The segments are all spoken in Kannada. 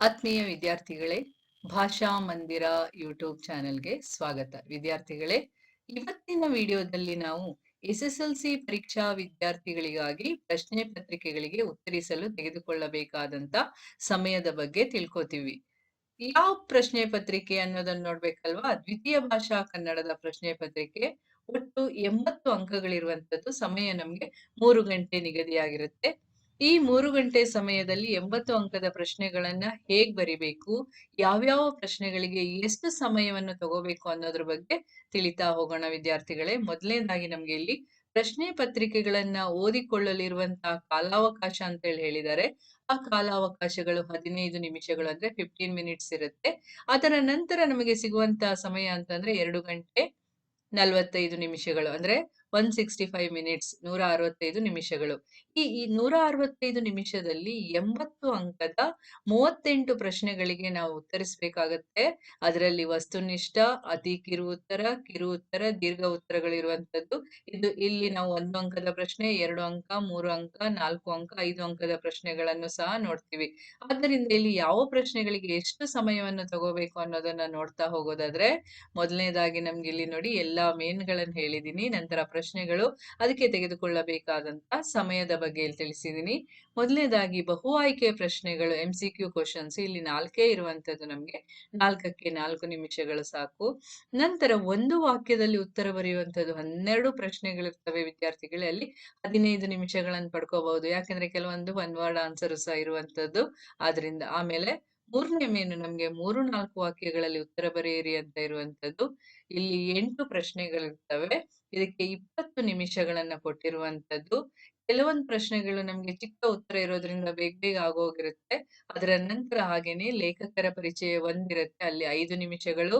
ಆತ್ಮೀಯ ವಿದ್ಯಾರ್ಥಿಗಳೇ, ಭಾಷಾ ಮಂದಿರ ಯೂಟ್ಯೂಬ್ ಚಾನೆಲ್ಗೆ ಸ್ವಾಗತ. ವಿದ್ಯಾರ್ಥಿಗಳೇ, ಇವತ್ತಿನ ವಿಡಿಯೋದಲ್ಲಿ ನಾವು ಎಸ್ ಎಸ್ ಎಲ್ ಸಿ ಪರೀಕ್ಷಾ ವಿದ್ಯಾರ್ಥಿಗಳಿಗಾಗಿ ಪ್ರಶ್ನೆ ಪತ್ರಿಕೆಗಳಿಗೆ ಉತ್ತರಿಸಲು ತೆಗೆದುಕೊಳ್ಳಬೇಕಾದಂತ ಸಮಯದ ಬಗ್ಗೆ ತಿಳ್ಕೊತೀವಿ. ಯಾವ ಪ್ರಶ್ನೆ ಪತ್ರಿಕೆ ಅನ್ನೋದನ್ನ ನೋಡ್ಬೇಕಲ್ವಾ? ದ್ವಿತೀಯ ಭಾಷಾ ಕನ್ನಡದ ಪ್ರಶ್ನೆ ಪತ್ರಿಕೆ. ಒಟ್ಟು ಎಂಬತ್ತು ಅಂಕಗಳಿರುವಂತದ್ದು ಸಮಯ ನಮ್ಗೆ ಮೂರು ಗಂಟೆ ನಿಗದಿಯಾಗಿರುತ್ತೆ. ಈ ಮೂರು ಗಂಟೆ ಸಮಯದಲ್ಲಿ ಎಂಬತ್ತು ಅಂಕದ ಪ್ರಶ್ನೆಗಳನ್ನ ಹೇಗ್ ಬರಿಬೇಕು, ಯಾವ್ಯಾವ ಪ್ರಶ್ನೆಗಳಿಗೆ ಎಷ್ಟು ಸಮಯವನ್ನು ತಗೋಬೇಕು ಅನ್ನೋದ್ರ ಬಗ್ಗೆ ತಿಳಿತಾ ಹೋಗೋಣ ವಿದ್ಯಾರ್ಥಿಗಳೇ. ಮೊದಲನೇದಾಗಿ ನಮ್ಗೆ ಇಲ್ಲಿ ಪ್ರಶ್ನೆ ಪತ್ರಿಕೆಗಳನ್ನ ಓದಿಕೊಳ್ಳಲಿರುವಂತಹ ಕಾಲಾವಕಾಶ ಅಂತ ಹೇಳಿ ಹೇಳಿದ್ದಾರೆ. ಆ ಕಾಲಾವಕಾಶಗಳು ಹದಿನೈದು ನಿಮಿಷಗಳು ಅಂದ್ರೆ ಫಿಫ್ಟೀನ್ ಮಿನಿಟ್ಸ್ ಇರುತ್ತೆ. ಅದರ ನಂತರ ನಮಗೆ ಸಿಗುವಂತಹ ಸಮಯ ಅಂತಂದ್ರೆ ಎರಡು ಗಂಟೆ ನಲವತ್ತೈದು ನಿಮಿಷಗಳು. ಅಂದ್ರೆ ಒನ್ ಸಿಕ್ಸ್ಟಿ ಫೈವ್ ಮಿನಿಟ್ಸ್ ನೂರ ಅರವತ್ತೈದು ನಿಮಿಷಗಳು. ಈ ಈ ನೂರ ಅರವತ್ತೈದು ನಿಮಿಷದಲ್ಲಿ ಎಂಬತ್ತು ಅಂಕದ ಮೂವತ್ತೆಂಟು ಪ್ರಶ್ನೆಗಳಿಗೆ ನಾವು ಉತ್ತರಿಸಬೇಕಾಗತ್ತೆ. ಅದರಲ್ಲಿ ವಸ್ತುನಿಷ್ಠ ಅತಿ ಕಿರು ಉತ್ತರ ಕಿರು ಉತ್ತರ, ದೀರ್ಘ ಉತ್ತರಗಳಿರುವಂತದ್ದು ಇದು ಇಲ್ಲಿ ನಾವು ಒಂದು ಅಂಕದ ಪ್ರಶ್ನೆ, ಎರಡು ಅಂಕ, ಮೂರು ಅಂಕ, ನಾಲ್ಕು ಅಂಕ, ಐದು ಅಂಕದ ಪ್ರಶ್ನೆಗಳನ್ನು ಸಹ ನೋಡ್ತೀವಿ. ಆದ್ದರಿಂದ ಇಲ್ಲಿ ಯಾವ ಪ್ರಶ್ನೆಗಳಿಗೆ ಎಷ್ಟು ಸಮಯವನ್ನು ತಗೋಬೇಕು ಅನ್ನೋದನ್ನ ನೋಡ್ತಾ ಹೋಗೋದಾದ್ರೆ, ಮೊದಲನೇದಾಗಿ ನಮ್ಗೆ ಇಲ್ಲಿ ನೋಡಿ ಎಲ್ಲಾ ಮೇನ್ಗಳನ್ನು ಹೇಳಿದೀನಿ. ನಂತರ ಪ್ರಶ್ನೆಗಳು ಅದಕ್ಕೆ ತೆಗೆದುಕೊಳ್ಳಬೇಕಾದಂತ ಸಮಯದ ಬಗ್ಗೆ ಇಲ್ಲಿ ತಿಳಿಸಿದೀನಿ ಮೊದಲನೇದಾಗಿ ಬಹು ಆಯ್ಕೆ ಪ್ರಶ್ನೆಗಳು ಎಂ ಸಿ ಕ್ಯೂ ಕ್ವಶನ್ಸ್ ಇಲ್ಲಿ ನಾಲ್ಕೇ ಇರುವಂತದ್ದು ನಮ್ಗೆ. ನಾಲ್ಕಕ್ಕೆ ನಾಲ್ಕು ನಿಮಿಷಗಳು ಸಾಕು. ನಂತರ ಒಂದು ವಾಕ್ಯದಲ್ಲಿ ಉತ್ತರ ಬರೆಯುವಂತದ್ದು ಹನ್ನೆರಡು ಪ್ರಶ್ನೆಗಳಿರ್ತವೆ ವಿದ್ಯಾರ್ಥಿಗಳೇ, ಅಲ್ಲಿ ಹದಿನೈದು ನಿಮಿಷಗಳನ್ನು ಪಡ್ಕೋಬಹುದು. ಯಾಕಂದ್ರೆ ಕೆಲವೊಂದು ಒನ್ ವರ್ಡ್ ಆನ್ಸರ್ ಸಹ ಇರುವಂತದ್ದು ಆದ್ರಿಂದ ಆಮೇಲೆ ಮೂರನೇ ಮೇನು ನಮ್ಗೆ ಮೂರು ನಾಲ್ಕು ವಾಕ್ಯಗಳಲ್ಲಿ ಉತ್ತರ ಬರೆಯಿರಿ ಅಂತ ಇರುವಂತದ್ದು ಇಲ್ಲಿ ಎಂಟು ಪ್ರಶ್ನೆಗಳಿರ್ತವೆ. ಇದಕ್ಕೆ ಇಪ್ಪತ್ತು ನಿಮಿಷಗಳನ್ನ ಕೊಟ್ಟಿರುವಂತದ್ದು ಕೆಲವೊಂದು ಪ್ರಶ್ನೆಗಳು ನಮ್ಗೆ ಚಿಕ್ಕ ಉತ್ತರ ಇರೋದ್ರಿಂದ ಬೇಗ ಬೇಗ ಆಗೋಗಿರುತ್ತೆ. ಅದರ ನಂತರ ಹಾಗೇನೆ ಲೇಖಕರ ಪರಿಚಯ ಒಂದಿರುತ್ತೆ, ಅಲ್ಲಿ ಐದು ನಿಮಿಷಗಳು.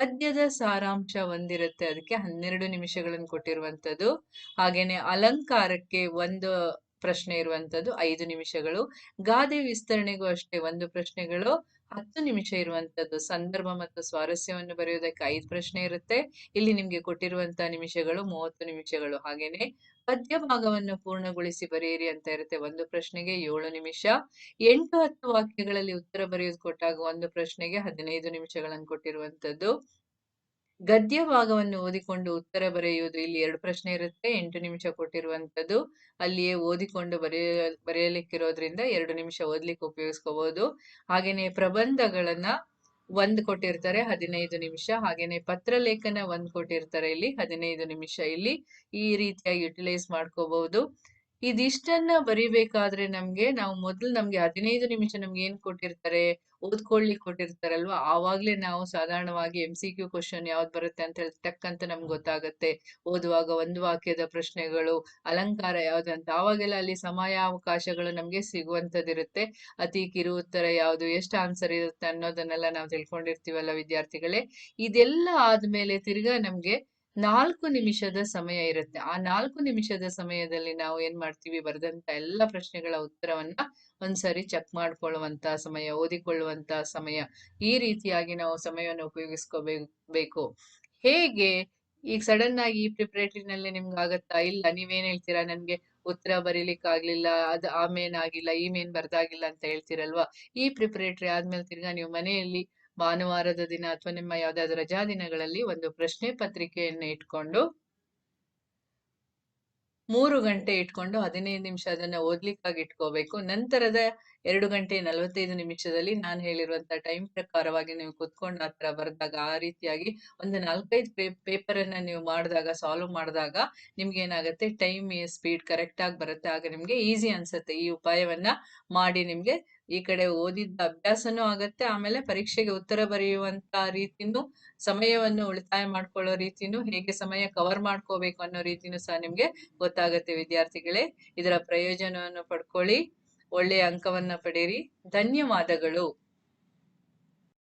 ಪದ್ಯದ ಸಾರಾಂಶ ಒಂದಿರುತ್ತೆ, ಅದಕ್ಕೆ ಹನ್ನೆರಡು ನಿಮಿಷಗಳನ್ನು ಕೊಟ್ಟಿರುವಂತದ್ದು ಹಾಗೇನೆ ಅಲಂಕಾರಕ್ಕೆ ಒಂದು ಪ್ರಶ್ನೆ ಇರುವಂತದ್ದು ಐದು ನಿಮಿಷಗಳು. ಗಾದೆ ವಿಸ್ತರಣೆಗೂ ಅಷ್ಟೇ ಒಂದು ಪ್ರಶ್ನೆಗಳು, ಹತ್ತು ನಿಮಿಷ ಇರುವಂತದ್ದು. ಸಂದರ್ಭ ಮತ್ತು ಸ್ವಾರಸ್ಯವನ್ನು ಬರೆಯುವುದಕ್ಕೆ ಐದು ಪ್ರಶ್ನೆ ಇರುತ್ತೆ. ಇಲ್ಲಿ ನಿಮ್ಗೆ ಕೊಟ್ಟಿರುವಂತಹ ನಿಮಿಷಗಳು ಮೂವತ್ತು ನಿಮಿಷಗಳು. ಹಾಗೇನೆ ಪದ್ಯ ಭಾಗವನ್ನು ಪೂರ್ಣಗೊಳಿಸಿ ಬರೆಯಿರಿ ಅಂತ ಇರುತ್ತೆ ಒಂದು ಪ್ರಶ್ನೆಗೆ ಏಳು ನಿಮಿಷ. ಎಂಟು, ಹತ್ತು ವಾಕ್ಯಗಳಲ್ಲಿ ಉತ್ತರ ಬರೆಯೋದು ಕೊಟ್ಟಾಗ ಒಂದು ಪ್ರಶ್ನೆಗೆ ಹದಿನೈದು ನಿಮಿಷಗಳನ್ನು ಕೊಟ್ಟಿರುವಂತದ್ದು. ಗದ್ಯ ಭಾಗವನ್ನು ಓದಿಕೊಂಡು ಉತ್ತರ ಬರೆಯುವುದು ಇಲ್ಲಿ ಎರಡು ಪ್ರಶ್ನೆ ಇರುತ್ತೆ. ಎಂಟು ನಿಮಿಷ ಕೊಟ್ಟಿರುವಂತದ್ದು ಅಲ್ಲಿಯೇ ಓದಿಕೊಂಡು ಬರೆಯ, ಬರೆಯಲಿಕ್ಕಿರೋದ್ರಿಂದ ಎರಡು ನಿಮಿಷ ಓದ್ಲಿಕ್ಕೆ ಉಪಯೋಗಿಸ್ಕೋಬಹುದು ಹಾಗೇನೆ ಪ್ರಬಂಧಗಳನ್ನ ಒಂದ್ ಕೊಟ್ಟಿರ್ತಾರೆ ಹದಿನೈದು ನಿಮಿಷ. ಹಾಗೇನೆ ಪತ್ರಲೇಖನ ಒಂದ್ ಕೊಟ್ಟಿರ್ತಾರೆ ಇಲ್ಲಿ ಹದಿನೈದು ನಿಮಿಷ ಇಲ್ಲಿ ಈ ರೀತಿಯಾಗಿ ಯುಟಿಲೈಸ್ ಮಾಡ್ಕೋಬಹುದು ಇದಿಷ್ಟನ್ನ ಬರಿಬೇಕಾದ್ರೆ ನಮ್ಗೆ ನಾವು ಮೊದಲು ನಮ್ಗೆ ಹದಿನೈದು ನಿಮಿಷ ನಮ್ಗೆ ಏನ್ ಕೊಟ್ಟಿರ್ತಾರೆ? ಓದ್ಕೊಳ್ಳಿಕ್ ಕೊಟ್ಟಿರ್ತಾರಲ್ವಾ? ಆವಾಗ್ಲೇ ನಾವು ಸಾಧಾರಣವಾಗಿ ಎಂ ಸಿ ಕ್ಯೂ ಕ್ವಶನ್ ಯಾವ್ದು ಬರುತ್ತೆ ಅಂತ ಹೇಳಿ ಟಕ್ ಅಂತ ನಮ್ಗೆ ಗೊತ್ತಾಗತ್ತೆ. ಓದುವಾಗ ಒಂದು ವಾಕ್ಯದ ಪ್ರಶ್ನೆಗಳು, ಅಲಂಕಾರ ಯಾವ್ದು ಅಂತ. ಆವಾಗೆಲ್ಲ ಅಲ್ಲಿ ಸಮಯಾವಕಾಶಗಳು ನಮ್ಗೆ ಸಿಗುವಂತದಿರುತ್ತೆ. ಅತಿ ಕಿರು ಉತ್ತರ ಯಾವ್ದು, ಎಷ್ಟು ಆನ್ಸರ್ ಇರುತ್ತೆ ಅನ್ನೋದನ್ನೆಲ್ಲ ನಾವು ತಿಳ್ಕೊಂಡಿರ್ತೀವಲ್ಲ ವಿದ್ಯಾರ್ಥಿಗಳೇ. ಇದೆಲ್ಲ ಆದ್ಮೇಲೆ ತಿರ್ಗಾ ನಮ್ಗೆ ನಾಲ್ಕು ನಿಮಿಷದ ಸಮಯ ಇರುತ್ತೆ. ಆ ನಾಲ್ಕು ನಿಮಿಷದ ಸಮಯದಲ್ಲಿ ನಾವು ಏನ್ ಮಾಡ್ತೀವಿ? ಬರೆದಂತ ಎಲ್ಲ ಪ್ರಶ್ನೆಗಳ ಉತ್ತರವನ್ನ ಒಂದ್ಸರಿ ಚೆಕ್ ಮಾಡ್ಕೊಳ್ಳುವಂತ ಸಮಯ, ಓದಿಕೊಳ್ಳುವಂತ ಸಮಯ, ಈ ರೀತಿಯಾಗಿ ನಾವು ಸಮಯವನ್ನು ಉಪಯೋಗಿಸ್ಕೋಬೇಕು. ಹೇಗೆ? ಈಗ ಸಡನ್ ಆಗಿ ಈ ಪ್ರಿಪರೇಟರಿನಲ್ಲಿ ನಿಮ್ಗೆ ಆಗತ್ತಾ? ಇಲ್ಲ, ನೀವೇನ್ ಹೇಳ್ತೀರಾ? ನನ್ಗೆ ಉತ್ತರ ಬರೀಲಿಕ್ಕೆ ಆಗ್ಲಿಲ್ಲ ಅದು ಆಮೇನ್ ಮೇನ್ ಆಗಿಲ್ಲ, ಈ ಮೇನ್ ಬರ್ದಾಗಿಲ್ಲ ಅಂತ ಹೇಳ್ತೀರಲ್ವಾ? ಈ ಪ್ರಿಪರೇಟರಿ ಆದ್ಮೇಲೆ ತಿರ್ಗಾ ನೀವು ಮನೆಯಲ್ಲಿ ಭಾನುವಾರದ ದಿನ ಅಥವಾ ನಿಮ್ಮ ಯಾವ್ದಾದ್ರು ರಜಾ ದಿನಗಳಲ್ಲಿ ಒಂದು ಪ್ರಶ್ನೆ ಪತ್ರಿಕೆಯನ್ನು ಇಟ್ಕೊಂಡು ಮೂರು ಗಂಟೆ ಇಟ್ಕೊಂಡು ಹದಿನೈದು ನಿಮಿಷ ಅದನ್ನ ಓದ್ಲಿಕ್ಕಾಗಿ ಇಟ್ಕೋಬೇಕು. ನಂತರದ ಎರಡು ಗಂಟೆ ನಲವತ್ತೈದು ನಿಮಿಷದಲ್ಲಿ ನಾನು ಹೇಳಿರುವಂತ ಟೈಮ್ ಪ್ರಕಾರವಾಗಿ ನೀವು ಕುತ್ಕೊಂಡು ಹತ್ರ ಬರೆದಾಗ ಆ ರೀತಿಯಾಗಿ ಒಂದು ನಾಲ್ಕೈದು ಪೇಪರ್ ಅನ್ನ ನೀವು ಮಾಡಿದಾಗ ಸಾಲ್ವ್ ಮಾಡಿದಾಗ ನಿಮ್ಗೆ ಏನಾಗುತ್ತೆ? ಟೈಮ್ ಸ್ಪೀಡ್ ಕರೆಕ್ಟ್ ಆಗಿ ಬರುತ್ತೆ. ಆಗ ನಿಮ್ಗೆ ಈಸಿ ಅನ್ಸುತ್ತೆ. ಈ ಉಪಾಯವನ್ನ ಮಾಡಿ ನಿಮ್ಗೆ ಈ ಕಡೆ ಓದಿದ್ದ ಅಭ್ಯಾಸನೂ ಆಗತ್ತೆ, ಆಮೇಲೆ ಪರೀಕ್ಷೆಗೆ ಉತ್ತರ ಬರೆಯುವಂತ ರೀತಿನೂ, ಸಮಯವನ್ನು ಉಳಿತಾಯ ಮಾಡ್ಕೊಳ್ಳೋ ರೀತಿನೂ, ಹೇಗೆ ಸಮಯ ಕವರ್ ಮಾಡ್ಕೋಬೇಕು ಅನ್ನೋ ರೀತಿನೂ ಸಹ ನಿಮ್ಗೆ ಗೊತ್ತಾಗತ್ತೆ ವಿದ್ಯಾರ್ಥಿಗಳೇ. ಇದರ ಪ್ರಯೋಜನವನ್ನು ಪಡ್ಕೊಳ್ಳಿ, ಒಳ್ಳೆಯ ಅಂಕವನ್ನ ಪಡೀರಿ. ಧನ್ಯವಾದಗಳು.